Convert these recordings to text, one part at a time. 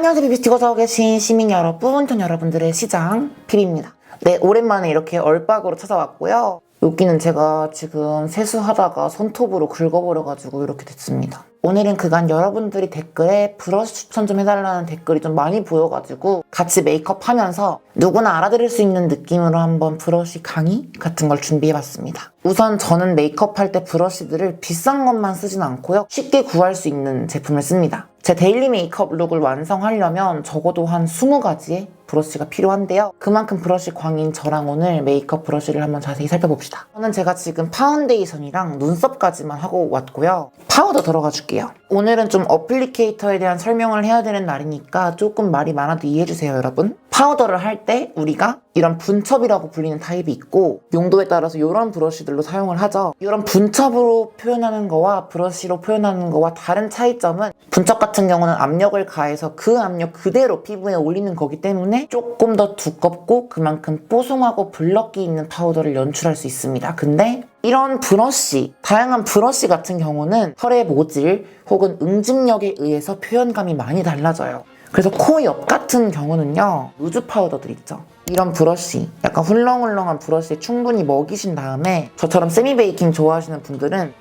안녕하세요 비비스티 거서 계신 시민 여러분, 전 여러분들의 시장 비비입니다. 네, 오랜만에 이렇게 얼박으로 찾아왔고요. 여기는 제가 지금 세수하다가 손톱으로 긁어버려가지고 이렇게 됐습니다. 오늘은 그간 여러분들이 댓글에 브러쉬 추천 좀 해달라는 댓글이 좀 많이 보여가지고 같이 메이크업 하면서 누구나 알아들을 수 있는 느낌으로 한번 브러쉬 강의 같은 걸 준비해봤습니다. 우선 저는 메이크업 할 때 브러쉬들을 비싼 것만 쓰진 않고요. 쉽게 구할 수 있는 제품을 씁니다. 제 데일리 메이크업 룩을 완성하려면 적어도 한 20가지의 브러쉬가 필요한데요. 그만큼 브러쉬 광인 저랑 오늘 메이크업 브러쉬를 한번 자세히 살펴봅시다. 저는 제가 지금 파운데이션이랑 눈썹까지만 하고 왔고요. 파우더 들어가 줄게요. 오늘은 좀 어플리케이터에 대한 설명을 해야 되는 날이니까 조금 말이 많아도 이해해주세요, 여러분. 파우더를 할 때 우리가 이런 분첩이라고 불리는 타입이 있고 용도에 따라서 이런 브러쉬들로 사용을 하죠. 이런 분첩으로 표현하는 거와 브러쉬로 표현하는 거와 다른 차이점은 분첩 같은 경우는 압력을 가해서 그 압력 그대로 피부에 올리는 거기 때문에 조금 더 두껍고 그만큼 뽀송하고 블럭기 있는 파우더를 연출할 수 있습니다. 근데 이런 브러쉬, 다양한 브러쉬 같은 경우는 털의 모질 혹은 응집력에 의해서 표현감이 많이 달라져요. 그래서 코 옆 같은 경우는요, 루즈 파우더들 있죠. 이런 브러쉬, 약간 훌렁훌렁한 브러쉬에 충분히 먹이신 다음에 저처럼 세미 베이킹 좋아하시는 분들은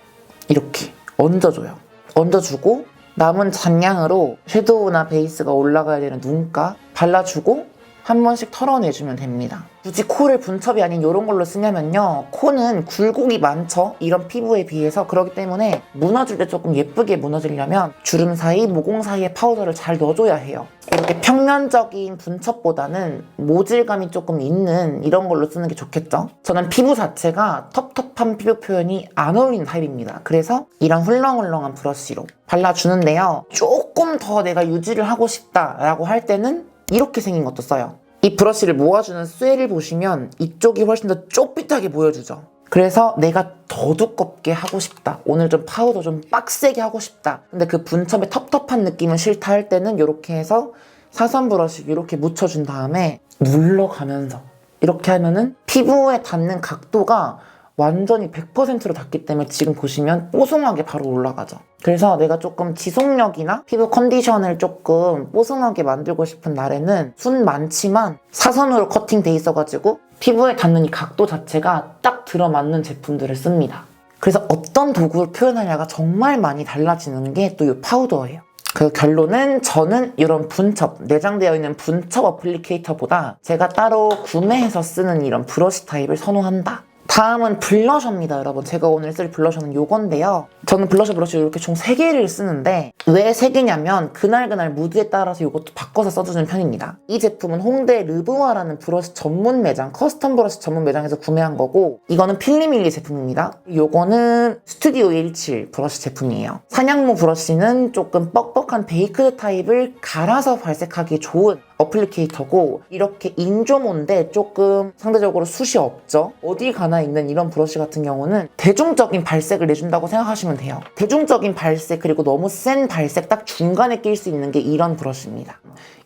이렇게 얹어줘요. 얹어주고 남은 잔량으로 섀도우나 베이스가 올라가야 되는 눈가 발라주고 한 번씩 털어내주면 됩니다. 굳이 코를 분첩이 아닌 이런 걸로 쓰냐면요. 코는 굴곡이 많죠? 이런 피부에 비해서. 그렇기 때문에 무너질 때 조금 예쁘게 무너지려면 주름 사이, 모공 사이에 파우더를 잘 넣어줘야 해요. 이렇게 평면적인 분첩보다는 모질감이 조금 있는 이런 걸로 쓰는 게 좋겠죠? 저는 피부 자체가 텁텁한 피부 표현이 안 어울리는 타입입니다. 그래서 이런 훌렁훌렁한 브러쉬로 발라주는데요. 조금 더 내가 유지를 하고 싶다라고 할 때는 이렇게 생긴 것도 써요. 이 브러쉬를 모아주는 쇠를 보시면 이쪽이 훨씬 더 쪼삐하게 보여주죠. 그래서 내가 더 두껍게 하고 싶다. 오늘 좀 파우더 좀 빡세게 하고 싶다. 근데 그 분첩의 텁텁한 느낌은 싫다 할 때는 이렇게 해서 사선 브러쉬 이렇게 묻혀준 다음에 눌러가면서 이렇게 하면은 피부에 닿는 각도가 완전히 100%로 닿기 때문에 지금 보시면 뽀송하게 바로 올라가죠. 그래서 내가 조금 지속력이나 피부 컨디션을 조금 뽀송하게 만들고 싶은 날에는 순 많지만 사선으로 커팅돼 있어가지고 피부에 닿는 이 각도 자체가 딱 들어맞는 제품들을 씁니다. 그래서 어떤 도구를 표현하냐가 정말 많이 달라지는 게 또 이 파우더예요. 그 결론은 저는 이런 분첩, 내장되어 있는 분첩 어플리케이터보다 제가 따로 구매해서 쓰는 이런 브러쉬 타입을 선호한다. 다음은 블러셔입니다, 여러분. 제가 오늘 쓸 블러셔는 요건데요. 저는 블러셔 브러쉬 이렇게 총 3개를 쓰는데 왜 3개냐면 그날그날 무드에 따라서 이것도 바꿔서 써주는 편입니다. 이 제품은 홍대 르브와라는 브러쉬 전문 매장, 커스텀 브러쉬 전문 매장에서 구매한 거고 이거는 필리밀리 제품입니다. 요거는 스튜디오 17 브러쉬 제품이에요. 사냥무 브러쉬는 조금 뻑뻑한 베이크드 타입을 갈아서 발색하기 좋은 어플리케이터고 이렇게 인조모인데 조금 상대적으로 숱이 없죠. 어디 가나 있는 이런 브러쉬 같은 경우는 대중적인 발색을 내준다고 생각하시면 돼요. 대중적인 발색 그리고 너무 센 발색 딱 중간에 낄 수 있는 게 이런 브러쉬입니다.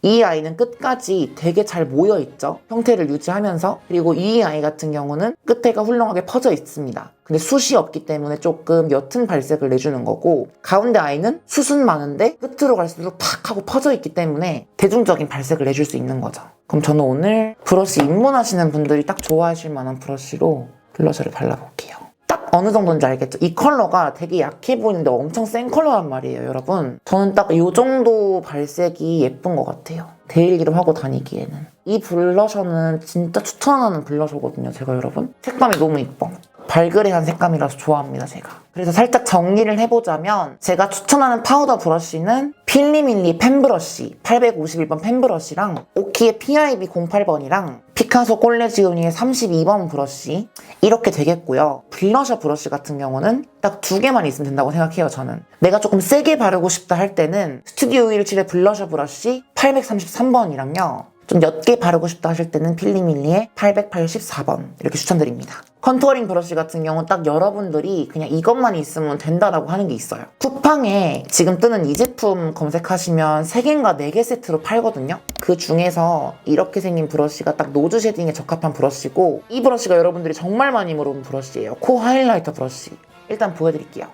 이 아이는 끝까지 되게 잘 모여 있죠. 형태를 유지하면서 그리고 이 아이 같은 경우는 끝에가 훌렁하게 퍼져 있습니다. 근데 숱이 없기 때문에 조금 옅은 발색을 내주는 거고 가운데 아이는 숱은 많은데 끝으로 갈수록 팍 하고 퍼져 있기 때문에 대중적인 발색을 내줄 수 있는 거죠. 그럼 저는 오늘 브러쉬 입문하시는 분들이 딱 좋아하실 만한 브러쉬로 블러셔를 발라볼게요. 딱 어느 정도인지 알겠죠? 이 컬러가 되게 약해 보이는데 엄청 센 컬러란 말이에요, 여러분. 저는 딱 이 정도 발색이 예쁜 것 같아요. 데일리로 하고 다니기에는. 이 블러셔는 진짜 추천하는 블러셔거든요, 제가 여러분. 색감이 너무 이뻐. 발그레한 색감이라서 좋아합니다, 제가. 그래서 살짝 정리를 해보자면 제가 추천하는 파우더 브러쉬는 필리밀리 펜브러쉬 851번 펜브러쉬랑 오키의 PIB 08번이랑 피카소 콜레지오니의 32번 브러쉬 이렇게 되겠고요. 블러셔 브러쉬 같은 경우는 딱 두 개만 있으면 된다고 생각해요, 저는. 내가 조금 세게 바르고 싶다 할 때는 스튜디오 17의 블러셔 브러쉬 833번이랑요. 좀 옅게 바르고 싶다 하실 때는 필리밀리의 884번 이렇게 추천드립니다. 컨투어링 브러쉬 같은 경우는 딱 여러분들이 그냥 이것만 있으면 된다라고 하는 게 있어요. 쿠팡에 지금 뜨는 이 제품 검색하시면 3개인가 4개 세트로 팔거든요. 그 중에서 이렇게 생긴 브러쉬가 딱 노즈 쉐딩에 적합한 브러쉬고 이 브러쉬가 여러분들이 정말 많이 물어본 브러쉬예요. 코 하이라이터 브러쉬. 일단 보여드릴게요.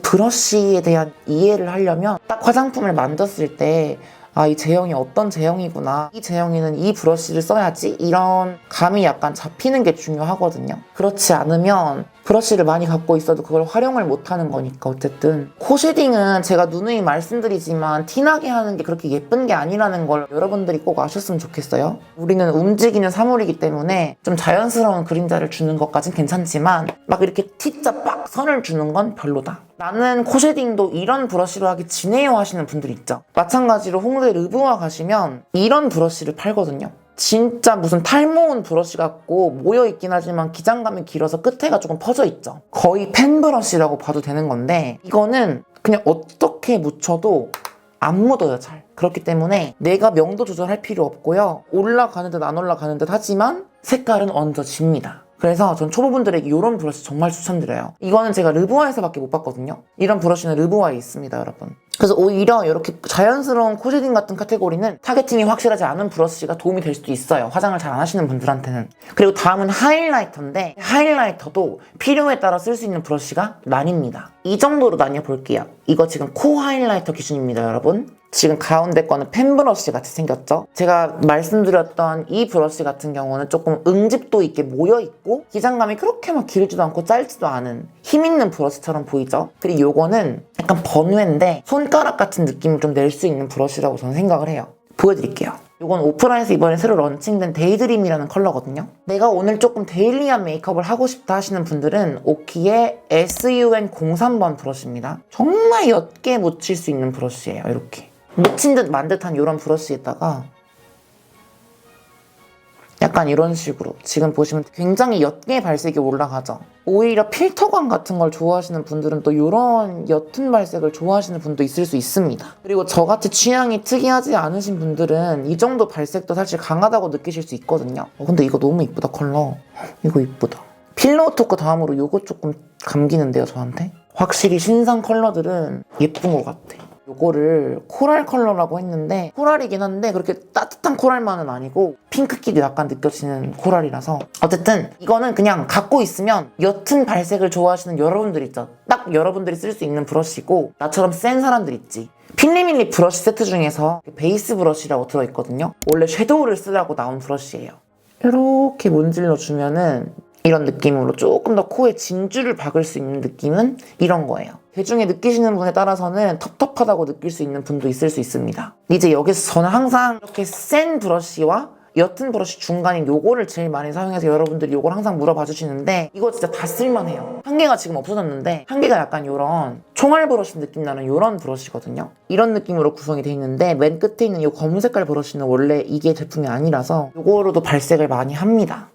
브러쉬에 대한 이해를 하려면 딱 화장품을 만졌을 때 아, 이 제형이 어떤 제형이구나. 이 제형에는 이 브러쉬를 써야지. 이런 감이 약간 잡히는 게 중요하거든요. 그렇지 않으면 브러쉬를 많이 갖고 있어도 그걸 활용을 못 하는 거니까, 어쨌든. 코 쉐딩은 제가 누누이 말씀드리지만 티나게 하는 게 그렇게 예쁜 게 아니라는 걸 여러분들이 꼭 아셨으면 좋겠어요. 우리는 움직이는 사물이기 때문에 좀 자연스러운 그림자를 주는 것까진 괜찮지만 막 이렇게 T자 빡 선을 주는 건 별로다. 나는 코 쉐딩도 이런 브러쉬로 하기 지내요 하시는 분들 있죠. 마찬가지로 홍대 르브아 가시면 이런 브러쉬를 팔거든요. 진짜 무슨 탈모온 브러쉬 같고 모여 있긴 하지만 기장감이 길어서 끝에가 조금 퍼져 있죠. 거의 펜 브러쉬라고 봐도 되는 건데 이거는 그냥 어떻게 묻혀도 안 묻어요 잘. 그렇기 때문에 내가 명도 조절할 필요 없고요. 올라가는 듯 안 올라가는 듯 하지만 색깔은 얹어집니다. 그래서 전 초보분들에게 이런 브러쉬 정말 추천드려요. 이거는 제가 르브아에서밖에 못 봤거든요. 이런 브러쉬는 르브아에 있습니다, 여러분. 그래서 오히려 이렇게 자연스러운 코쉐딩 같은 카테고리는 타겟팅이 확실하지 않은 브러쉬가 도움이 될 수도 있어요. 화장을 잘 안 하시는 분들한테는. 그리고 다음은 하이라이터인데 하이라이터도 필요에 따라 쓸 수 있는 브러쉬가 나뉩니다. 이 정도로 나뉘어 볼게요. 이거 지금 코 하이라이터 기준입니다, 여러분. 지금 가운데 거는 펜 브러쉬 같이 생겼죠? 제가 말씀드렸던 이 브러쉬 같은 경우는 조금 응집도 있게 모여있고 기장감이 그렇게 막 길지도 않고 짧지도 않은 힘있는 브러쉬처럼 보이죠? 그리고 요거는 약간 번외인데 손 가락 같은 느낌을 좀 낼 수 있는 브러쉬라고 저는 생각을 해요. 보여드릴게요. 이건 오프라에서 이번에 새로 런칭된 데이드림이라는 컬러거든요. 내가 오늘 조금 데일리한 메이크업을 하고 싶다 하시는 분들은 오키의 SUN03번 브러쉬입니다. 정말 옅게 묻힐 수 있는 브러쉬예요. 이렇게. 묻힌 듯 만 듯한 이런 브러쉬에다가 약간 이런 식으로 지금 보시면 굉장히 옅게 발색이 올라가죠. 오히려 필터광 같은 걸 좋아하시는 분들은 또 이런 옅은 발색을 좋아하시는 분도 있을 수 있습니다. 그리고 저같이 취향이 특이하지 않으신 분들은 이 정도 발색도 사실 강하다고 느끼실 수 있거든요. 어, 근데 이거 너무 이쁘다 컬러. 이거 이쁘다. 필로우 토크 다음으로 이거 조금 감기는데요 저한테. 확실히 신상 컬러들은 예쁜 것 같아. 요거를 코랄 컬러라고 했는데 코랄이긴 한데 그렇게 따뜻한 코랄만은 아니고 핑크기도 약간 느껴지는 코랄이라서. 어쨌든 이거는 그냥 갖고 있으면 옅은 발색을 좋아하시는 여러분들 있죠. 딱 여러분들이 쓸 수 있는 브러쉬고 나처럼 센 사람들 있지. 필리밀리 브러쉬 세트 중에서 베이스 브러쉬라고 들어있거든요. 원래 섀도우를 쓰라고 나온 브러쉬예요. 이렇게 문질러 주면은 이런 느낌으로 조금 더 코에 진주를 박을 수 있는 느낌은 이런 거예요. 대중에 느끼시는 분에 따라서는 텁텁하다고 느낄 수 있는 분도 있을 수 있습니다. 이제 여기서 저는 항상 이렇게 센 브러쉬와 옅은 브러쉬 중간인 요거를 제일 많이 사용해서 여러분들이 요걸 항상 물어봐 주시는데 이거 진짜 다 쓸만해요. 한 개가 지금 없어졌는데 한 개가 약간 요런 총알 브러쉬 느낌 나는 요런 브러쉬거든요. 이런 느낌으로 구성이 돼 있는데 맨 끝에 있는 요 검은 색깔 브러쉬는 원래 이게 제품이 아니라서 요거로도 발색을 많이 합니다.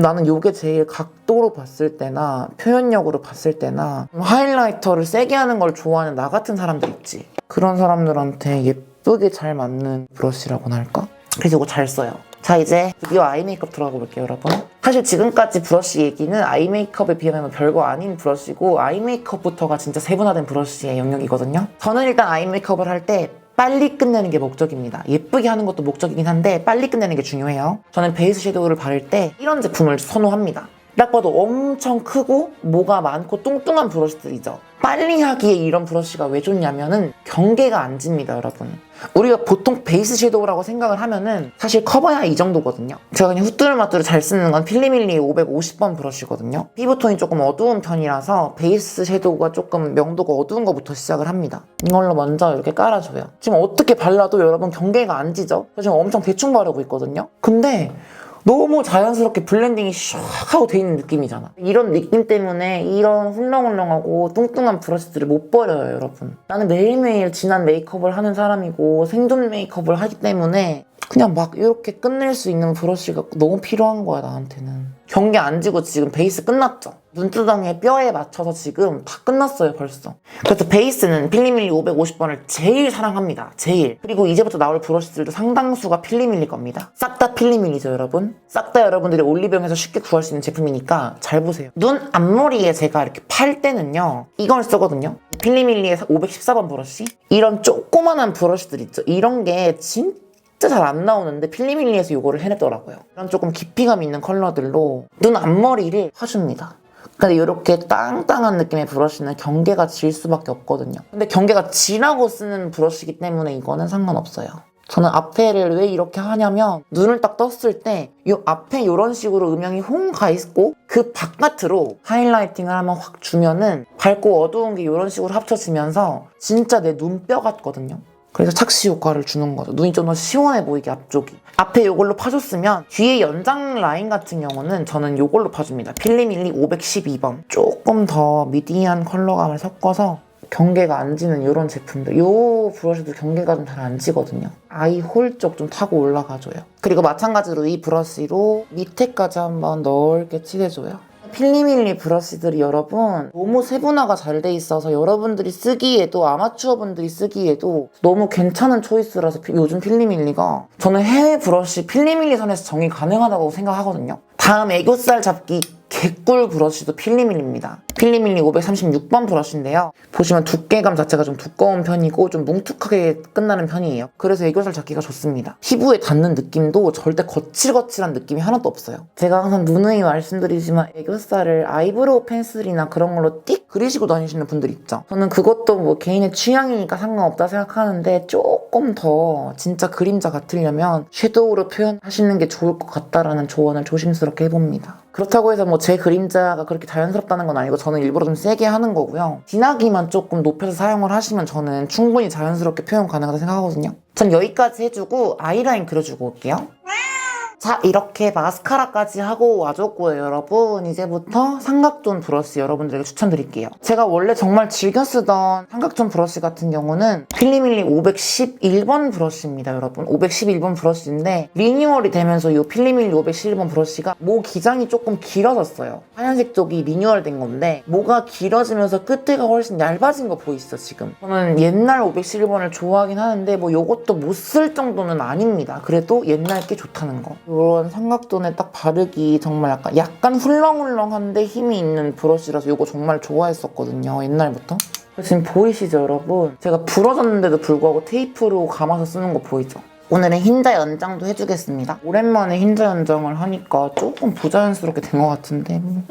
나는 요게 제일 각도로 봤을 때나 표현력으로 봤을 때나 하이라이터를 세게 하는 걸 좋아하는 나 같은 사람들 있지. 그런 사람들한테 예쁘게 잘 맞는 브러쉬라고나 할까? 그래서 이거 잘 써요. 자 이제 드디어 아이 메이크업 들어가 볼게요 여러분. 사실 지금까지 브러쉬 얘기는 아이 메이크업에 비하면 별거 아닌 브러쉬고 아이 메이크업부터가 진짜 세분화된 브러쉬의 영역이거든요. 저는 일단 아이 메이크업을 할때 빨리 끝내는 게 목적입니다. 예쁘게 하는 것도 목적이긴 한데 빨리 끝내는 게 중요해요. 저는 베이스 섀도우를 바를 때 이런 제품을 선호합니다. 딱 봐도 엄청 크고 모가 많고 뚱뚱한 브러쉬들이죠. 빨리 하기에 이런 브러쉬가 왜 좋냐면은 경계가 안 집니다, 여러분. 우리가 보통 베이스 섀도우라고 생각을 하면은 사실 커버야 이 정도거든요. 제가 그냥 후뚜루마뚜루 잘 쓰는 건 필리밀리 550번 브러쉬거든요. 피부톤이 조금 어두운 편이라서 베이스 섀도우가 조금 명도가 어두운 것부터 시작을 합니다. 이걸로 먼저 이렇게 깔아줘요. 지금 어떻게 발라도 여러분 경계가 안 지죠? 저 지금 엄청 대충 바르고 있거든요. 근데 너무 자연스럽게 블렌딩이 샥 하고 돼 있는 느낌이잖아. 이런 느낌 때문에 이런 훌렁훌렁하고 뚱뚱한 브러쉬들을 못 버려요, 여러분. 나는 매일매일 진한 메이크업을 하는 사람이고 생존 메이크업을 하기 때문에 그냥 막 이렇게 끝낼 수 있는 브러쉬가 너무 필요한 거야, 나한테는. 경계 안 지고 지금 베이스 끝났죠? 눈두덩이에 뼈에 맞춰서 지금 다 끝났어요, 벌써. 그래서 베이스는 필리밀리 550번을 제일 사랑합니다. 제일. 그리고 이제부터 나올 브러쉬들도 상당수가 필리밀리 겁니다. 싹 다 필리밀리죠, 여러분? 싹 다 여러분들이 올리병에서 쉽게 구할 수 있는 제품이니까 잘 보세요. 눈 앞머리에 제가 이렇게 팔 때는요, 이걸 쓰거든요. 필리밀리에서 514번 브러쉬? 이런 조그만한 브러쉬들 있죠? 이런 게 진짜 진짜 잘 안 나오는데 필리밀리에서 이거를 해냈더라고요. 이런 조금 깊이감 있는 컬러들로 눈 앞머리를 파줍니다. 근데 이렇게 땅땅한 느낌의 브러쉬는 경계가 질 수밖에 없거든요. 근데 경계가 지라고 쓰는 브러쉬이기 때문에 이거는 상관없어요. 저는 앞에를 왜 이렇게 하냐면 눈을 딱 떴을 때 이 앞에 이런 식으로 음영이 홍 가 있고 그 바깥으로 하이라이팅을 한번 확 주면은 밝고 어두운 게 이런 식으로 합쳐지면서 진짜 내 눈뼈 같거든요. 그래서 착시 효과를 주는 거죠. 눈이 좀 더 시원해 보이게 앞쪽이. 앞에 이걸로 파줬으면 뒤에 연장 라인 같은 경우는 저는 이걸로 파줍니다. 필리밀리 512번. 조금 더 미디한 컬러감을 섞어서 경계가 안 지는 이런 제품들. 이 브러쉬도 경계가 좀 잘 안 지거든요. 아이 홀 쪽 좀 타고 올라가줘요. 그리고 마찬가지로 이 브러쉬로 밑에까지 한번 넓게 칠해줘요. 필리밀리 브러쉬들이 여러분 너무 세분화가 잘 돼 있어서 여러분들이 쓰기에도 아마추어 분들이 쓰기에도 너무 괜찮은 초이스라서 피- 요즘 필리밀리가 저는 해외 브러쉬 필리밀리 선에서 정의 가능하다고 생각하거든요. 다음 애교살 잡기 개꿀 브러쉬도 필리밀리입니다. 필리밀리 536번 브러쉬인데요. 보시면 두께감 자체가 좀 두꺼운 편이고 좀 뭉툭하게 끝나는 편이에요. 그래서 애교살 잡기가 좋습니다. 피부에 닿는 느낌도 절대 거칠거칠한 느낌이 하나도 없어요. 제가 항상 누누이 말씀드리지만 애교살을 아이브로우 펜슬이나 그런 걸로 띡 그리시고 다니시는 분들 있죠. 저는 그것도 뭐 개인의 취향이니까 상관없다 생각하는데 조금 더 진짜 그림자 같으려면 섀도우로 표현하시는 게 좋을 것 같다라는 조언을 조심스럽게 해봅니다. 그렇다고 해서 뭐 제 그림자가 그렇게 자연스럽다는 건 아니고 저는 일부러 좀 세게 하는 거고요. 진하기만 조금 높여서 사용을 하시면 저는 충분히 자연스럽게 표현 가능하다 생각하거든요. 전 여기까지 해주고 아이라인 그려주고 올게요. 자 이렇게 마스카라까지 하고 와줬고요 여러분. 이제부터 삼각존 브러쉬 여러분들에게 추천드릴게요. 제가 원래 정말 즐겨 쓰던 삼각존 브러쉬 같은 경우는 필리밀리 511번 브러쉬입니다 여러분. 511번 브러쉬인데 리뉴얼이 되면서 이 필리밀리 511번 브러쉬가 모 기장이 조금 길어졌어요. 하얀색 쪽이 리뉴얼 된 건데 모가 길어지면서 끝에가 훨씬 얇아진 거 보이시죠 지금? 저는 옛날 511번을 좋아하긴 하는데 뭐 요것도 못 쓸 정도는 아닙니다. 그래도 옛날 게 좋다는 거 이런 삼각존에 딱 바르기 정말 약간 약간 훌렁훌렁한데 힘이 있는 브러쉬라서 이거 정말 좋아했었거든요 옛날부터. 지금 보이시죠 여러분? 제가 부러졌는데도 불구하고 테이프로 감아서 쓰는 거 보이죠? 오늘은 흰자 연장도 해주겠습니다. 오랜만에 흰자 연장을 하니까 조금 부자연스럽게 된 것 같은데. 음,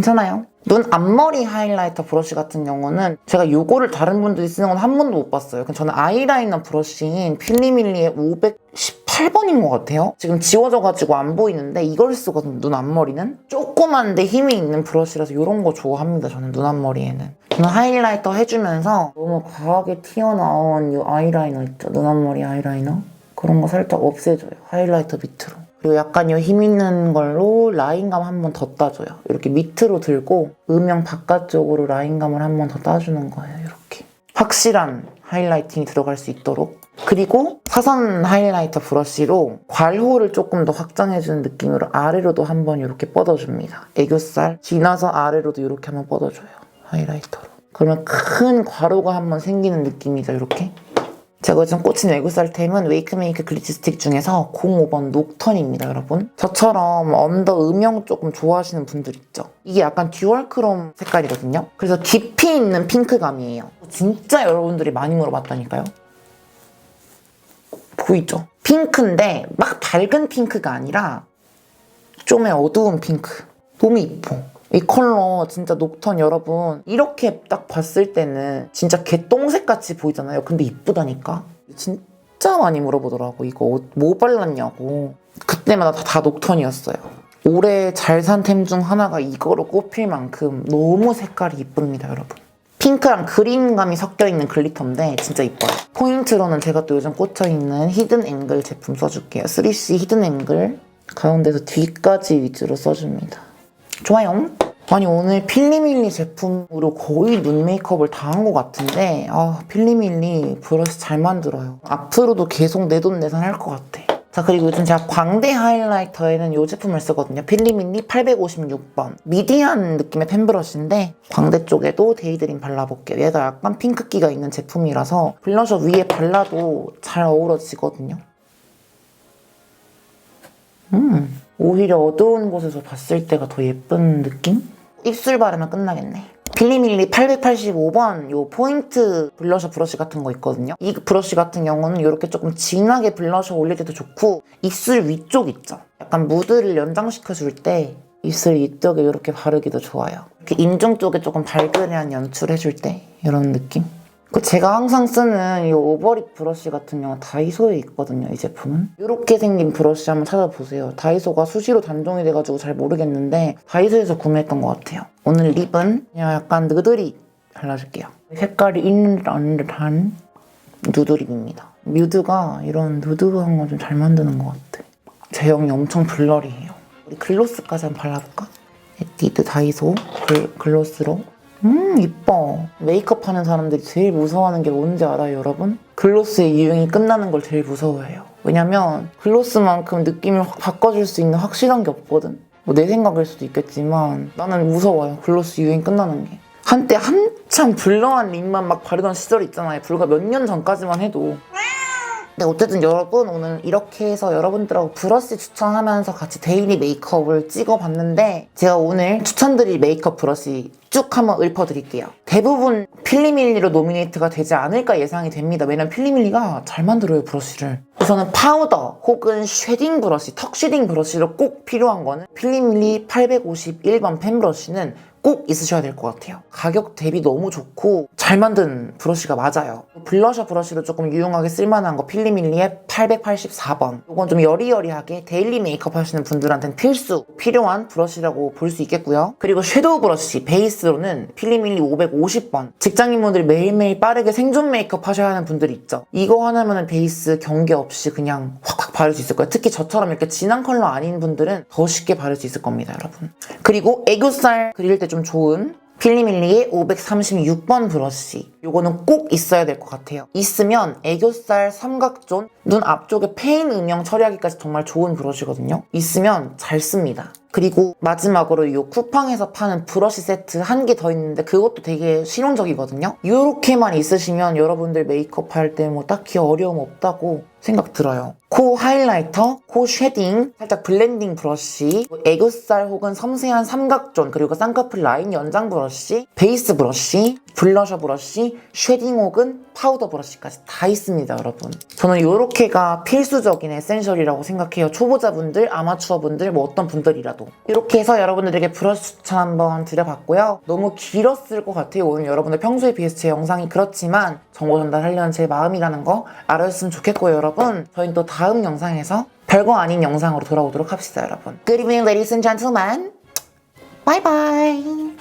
괜찮아요 눈 앞머리 하이라이터 브러쉬 같은 경우는 제가 이거를 다른 분들이 쓰는 건 한 번도 못 봤어요. 저는 아이라이너 브러쉬인 필리밀리의 518번인 것 같아요. 지금 지워져가지고 안 보이는데 이걸 쓰거든요. 눈 앞머리는. 조그만데 힘이 있는 브러쉬라서 이런 거 좋아합니다. 저는 눈 앞머리에는. 저는 하이라이터 해주면서 너무 과하게 튀어나온 이 아이라이너 있죠. 눈 앞머리 아이라이너. 그런 거 살짝 없애줘요. 하이라이터 밑으로. 그리고 약간 이힘 있는 걸로 라인감 한 번 더 따줘요. 이렇게 밑으로 들고 음영 바깥쪽으로 라인감을 한 번 더 따주는 거예요. 이렇게. 확실한 하이라이팅이 들어갈 수 있도록. 그리고 사선 하이라이터 브러쉬로 괄호를 조금 더 확장해주는 느낌으로 아래로도 한 번 이렇게 뻗어줍니다. 애교살 지나서 아래로도 이렇게 한번 뻗어줘요. 하이라이터로. 그러면 큰 괄호가 한번 생기는 느낌이죠. 이렇게. 제가 요즘 꽂힌 외구살 템은 웨이크메이크 글리치 스틱 중에서 05번 녹턴입니다, 여러분. 저처럼 언더 음영 조금 좋아하시는 분들 있죠? 이게 약간 듀얼 크롬 색깔이거든요? 그래서 깊이 있는 핑크감이에요. 진짜 여러분들이 많이 물어봤다니까요. 보이죠? 핑크인데 막 밝은 핑크가 아니라 좀의 어두운 핑크. 너무 이뻐. 이 컬러 진짜 녹턴 여러분 이렇게 딱 봤을 때는 진짜 개똥색 같이 보이잖아요. 근데 이쁘다니까. 진짜 많이 물어보더라고. 이거 옷뭐 발랐냐고. 그때마다 다, 다 녹턴이었어요. 올해 잘 산 템 중 하나가 이거로 꼽힐 만큼 너무 색깔이 이쁩니다, 여러분. 핑크랑 그린감이 섞여 있는 글리터인데 진짜 이뻐요. 포인트로는 제가 또 요즘 꽂혀 있는 히든 앵글 제품 써줄게요. 3C 히든 앵글 가운데서 뒤까지 위주로 써줍니다. 좋아요. 아니 오늘 필리밀리 제품으로 거의 눈 메이크업을 다 한 것 같은데 아 필리밀리 브러쉬 잘 만들어요. 앞으로도 계속 내돈내산 할 것 같아. 자 그리고 요즘 제가 광대 하이라이터에는 이 제품을 쓰거든요. 필리밀리 856번 미디한 느낌의 펜브러쉬인데 광대 쪽에도 데이드림 발라볼게요. 얘가 약간 핑크기가 있는 제품이라서 블러셔 위에 발라도 잘 어우러지거든요. 음, 오히려 어두운 곳에서 봤을 때가 더 예쁜 느낌? 입술 바르면 끝나겠네. 필리밀리 885번 요 포인트 블러셔 브러쉬 같은 거 있거든요. 이 브러쉬 같은 경우는 이렇게 조금 진하게 블러셔 올릴 때도 좋고 입술 위쪽 있죠. 약간 무드를 연장시켜 줄 때 입술 이쪽에 이렇게 바르기도 좋아요. 이렇게 인중 쪽에 조금 발그레한 연출 해줄 때 이런 느낌? 그 제가 항상 쓰는 이 오버립 브러쉬 같은 경우 다이소에 있거든요, 이 제품은. 이렇게 생긴 브러쉬 한번 찾아보세요. 다이소가 수시로 단종이 돼가지고 잘 모르겠는데 다이소에서 구매했던 것 같아요. 오늘 립은 그냥 약간 느드리 발라줄게요. 색깔이 있는 듯 없는 듯한 누드립입니다. 뮤드가 이런 누드한 거좀잘 만드는 것 같아. 제형이 엄청 블러리해요. 우리 글로스까지 한번 발라볼까? 에뛰드 다이소 글, 글로스로 음 이뻐. 메이크업 하는 사람들이 제일 무서워하는 게 뭔지 알아요 여러분? 글로스의 유행이 끝나는 걸 제일 무서워해요. 왜냐면 글로스만큼 느낌을 확 바꿔줄 수 있는 확실한 게 없거든. 뭐 내 생각일 수도 있겠지만 나는 무서워요 글로스 유행 끝나는 게. 한때 한참 블러한 립만 막 바르던 시절이 있잖아요. 불과 몇 년 전까지만 해도. 네, 어쨌든 여러분 오늘 이렇게 해서 여러분들하고 브러쉬 추천하면서 같이 데일리 메이크업을 찍어봤는데 제가 오늘 추천드릴 메이크업 브러쉬 쭉 한번 읊어드릴게요. 대부분 필리밀리로 노미네이트가 되지 않을까 예상이 됩니다. 왜냐면 필리밀리가 잘 만들어요 브러쉬를. 우선은 파우더 혹은 쉐딩 브러쉬, 턱 쉐딩 브러쉬로 꼭 필요한 거는 필리밀리 851번 펜 브러쉬는 꼭 있으셔야 될 것 같아요. 가격 대비 너무 좋고 잘 만든 브러쉬가 맞아요. 블러셔 브러쉬로 조금 유용하게 쓸만한 거 필리밀리의 884번. 이건 좀 여리여리하게 데일리 메이크업 하시는 분들한테는 필수 필요한 브러쉬라고 볼 수 있겠고요. 그리고 섀도우 브러쉬 베이스로는 필리밀리 550번. 직장인분들이 매일매일 빠르게 생존 메이크업 하셔야 하는 분들이 있죠. 이거 하나면은 베이스 경계 없이 그냥 확확 바를 수 있을 거예요. 특히 저처럼 이렇게 진한 컬러 아닌 분들은 더 쉽게 바를 수 있을 겁니다, 여러분. 그리고 애교살 그릴 때좀 좋은 필리밀리의 536번 브러쉬. 요거는 꼭 있어야 될 것 같아요. 있으면 애교살 삼각존, 눈 앞쪽에 페인 음영 처리하기까지 정말 좋은 브러쉬거든요. 있으면 잘 씁니다. 그리고 마지막으로 이 쿠팡에서 파는 브러쉬 세트 한 개 더 있는데 그것도 되게 실용적이거든요. 이렇게만 있으시면 여러분들 메이크업 할 때 뭐 딱히 어려움 없다고 생각 들어요. 코 하이라이터, 코 쉐딩, 살짝 블렌딩 브러쉬, 애교살 혹은 섬세한 삼각존, 그리고 쌍꺼풀 라인 연장 브러쉬, 베이스 브러쉬, 블러셔 브러쉬, 쉐딩 혹은 파우더 브러쉬까지 다 있습니다, 여러분. 저는 이렇게가 필수적인 에센셜이라고 생각해요. 초보자분들, 아마추어분들, 뭐 어떤 분들이라도. 이렇게 해서 여러분들에게 브러쉬 추천 한번 드려봤고요. 너무 길었을 것 같아요. 오늘 여러분들 평소에 비해서 제 영상이 그렇지만 정보 전달하려는 제 마음이라는 거 알아주셨으면 좋겠고요, 여러분. 저희는 또 다음 영상에서 별거 아닌 영상으로 돌아오도록 합시다, 여러분. Good evening, ladies and gentlemen. Bye bye.